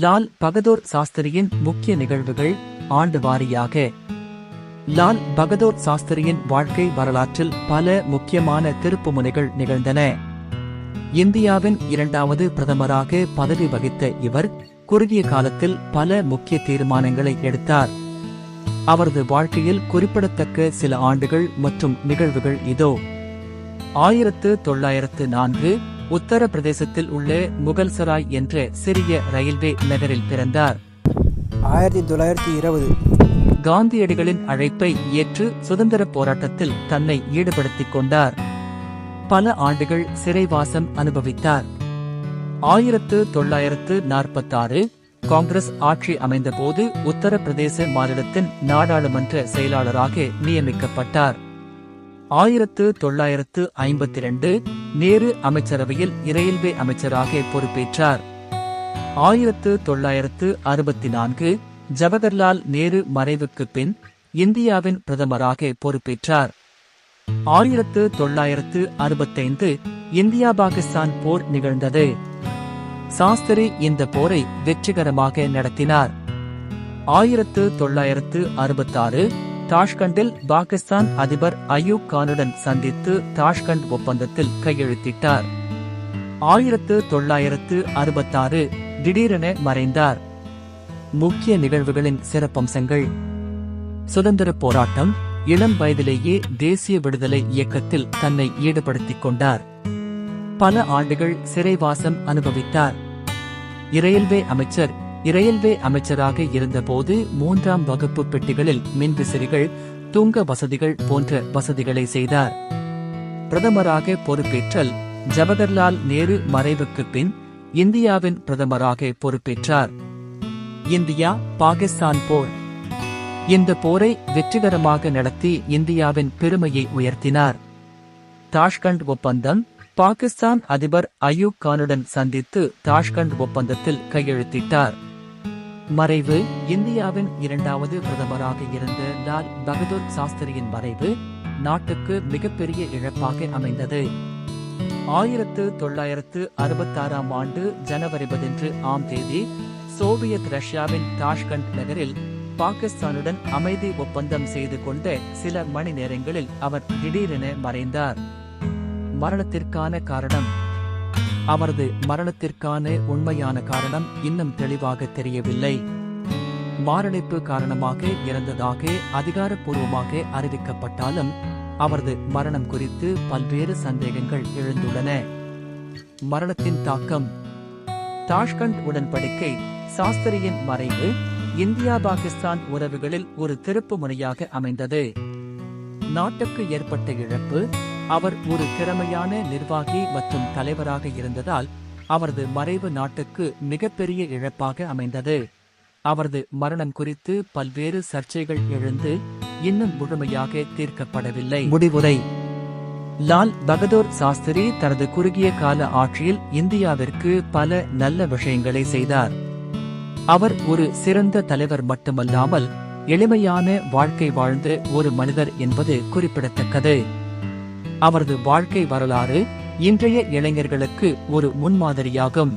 லால் பகதூர் சாஸ்திரியின் முக்கிய நிகழ்வுகள் ஆண்டு வாரியாக லால் பகதூர் சாஸ்திரியின் வாழ்க்கை வரலாற்றில் பல முக்கியமான திருப்புமுனைகள் நிகழ்ந்தன. இந்தியாவின் இரண்டாவது பிரதமராக பதவி வகித்த இவர் குறுகிய காலத்தில் பல முக்கிய தீர்மானங்களை எடுத்தார். அவரது வாழ்க்கையில் குறிப்பிடத்தக்க சில ஆண்டுகள் மற்றும் நிகழ்வுகள் இதோ. ஆயிரத்து தொள்ளாயிரத்து நான்கு உத்தரப்பிரதேசத்தில் உள்ள முகல்சராய் என்ற சிறிய ரயில்வே நகரில் பிறந்தார். ஆயிரத்தி தொள்ளாயிரத்தி இருபது. காந்தியடிகளின் அழைப்பை ஏற்று சுதந்திரப் போராட்டத்தில் தன்னை ஈடுபடுத்திக் கொண்டார். பல ஆண்டுகள் சிறைவாசம் அனுபவித்தார். ஆயிரத்து தொள்ளாயிரத்து நாற்பத்தாறு காங்கிரஸ் ஆட்சி அமைந்தபோது உத்தரப்பிரதேச மாநிலத்தின் நாடாளுமன்ற செயலாளராக நியமிக்கப்பட்டார். ஆயிரத்து தொள்ளாயிரத்து ஐம்பத்தி இரண்டு நேரு அமைச்சரவையில் ரயில்வே அமைச்சராக பொறுப்பேற்றார். ஆயிரத்து தொள்ளாயிரத்து அறுபத்தி நான்கு ஜவஹர்லால் நேரு மறைவுக்கு பின் இந்தியாவின் பிரதமராக பொறுப்பேற்றார். ஆயிரத்து தொள்ளாயிரத்து அறுபத்தைந்து இந்தியா பாகிஸ்தான் போர் நிகழ்ந்தது. சாஸ்திரி இந்த போரை வெற்றிகரமாக நடத்தினார். ஆயிரத்து தொள்ளாயிரத்து அறுபத்தாறு தாஷ்கண்டில் பாகிஸ்தான் அதிபர் அயூப் கானுடன் சந்தித்து தாஷ்கண்ட் ஒப்பந்தத்தில் கையெழுத்திட்டார். ஆயிரத்து தொள்ளாயிரத்து அறுபத்தாறு திடீரென மறைந்தார். முக்கிய நிகழ்வுகளின் சிறப்பம்சங்கள். சுதந்திரப் போராட்டம் இளம் வயதிலேயே தேசிய விடுதலை இயக்கத்தில் தன்னை ஈடுபடுத்திக் கொண்டார். பல ஆண்டுகள் சிறைவாசம் அனுபவித்தார். இரயில்வே அமைச்சர் இரயில்வே அமைச்சராக இருந்தபோது மூன்றாம் வகுப்பு பெட்டிகளில் மின்விசிறிகள் தூங்க வசதிகள் போன்ற வசதிகளை செய்தார். பிரதமராக பொறுப்பேற்றல் ஜவஹர்லால் நேரு மறைவுக்கு பின் இந்தியாவின் பிரதமராக பொறுப்பேற்றார். இந்தியா பாகிஸ்தான் போர். இந்த போரை வெற்றிகரமாக நடத்தி இந்தியாவின் பெருமையை உயர்த்தினார். தாஷ்கண்ட் ஒப்பந்தம் பாகிஸ்தான் அதிபர் அயூப் கானுடன் சந்தித்து தாஷ்கண்ட் ஒப்பந்தத்தில் கையெழுத்திட்டார். மறைவு இந்தியாவின் இரண்டாவது பிரதமராக இருந்த லால் பகதூர் சாஸ்திரியின் மறைவு நாட்டுக்கு மிகப்பெரிய இழப்பாக அமைந்தது. ஆயிரத்து தொள்ளாயிரத்து அறுபத்தாறாம் ஆண்டு ஜனவரி பதினொன்று ஆம் தேதி சோவியத் ரஷ்யாவின் தாஷ்கண்ட் நகரில் பாகிஸ்தானுடன் அமைதி ஒப்பந்தம் செய்து கொண்ட சில மணி நேரங்களில் அவர் திடீரென மறைந்தார். மரணத்திற்கான காரணம் அவரது மரணத்திற்கான உண்மையான காரணம் இன்னும் தெளிவாக தெரியவில்லை. மாரடைப்பு காரணமாக இறந்ததாக அதிகாரப்பூர்வமாக அறிவிக்கப்பட்டாலும் அவரது மரணம் குறித்து பல்வேறு சந்தேகங்கள் எழுந்துள்ளன. மரணத்தின் தாக்கம். தாஷ்கண்ட் உடன்படிக்கை. சாஸ்திரியின் மறைவு இந்தியா பாகிஸ்தான் உறவுகளில் ஒரு திருப்பு முனையாக அமைந்தது. நாட்டுக்கு ஏற்பட்ட இழப்பு அவர் ஒரு திறமையான நிர்வாகி மற்றும் தலைவராக இருந்ததால் அவரது மறைவு நாட்டுக்கு மிகப்பெரிய இழப்பாக அமைந்தது. அவரது மரணம் குறித்து பல்வேறு சர்ச்சைகள் எழுந்து இன்னும் முழுமையாக தீர்க்கப்படவில்லை. முடிவுரை. லால் பகதூர் சாஸ்திரி தனது குறுகிய கால ஆட்சியில் இந்தியாவிற்கு பல நல்ல விஷயங்களை செய்தார். அவர் ஒரு சிறந்த தலைவர் மட்டுமல்லாமல் எளிமையான வாழ்க்கை வாழ்ந்த ஒரு மனிதர் என்பது குறிப்பிடத்தக்கது. அவரது வாழ்க்கை வரலாறு இன்றைய இளைஞர்களுக்கு ஒரு முன்மாதிரியாகும்.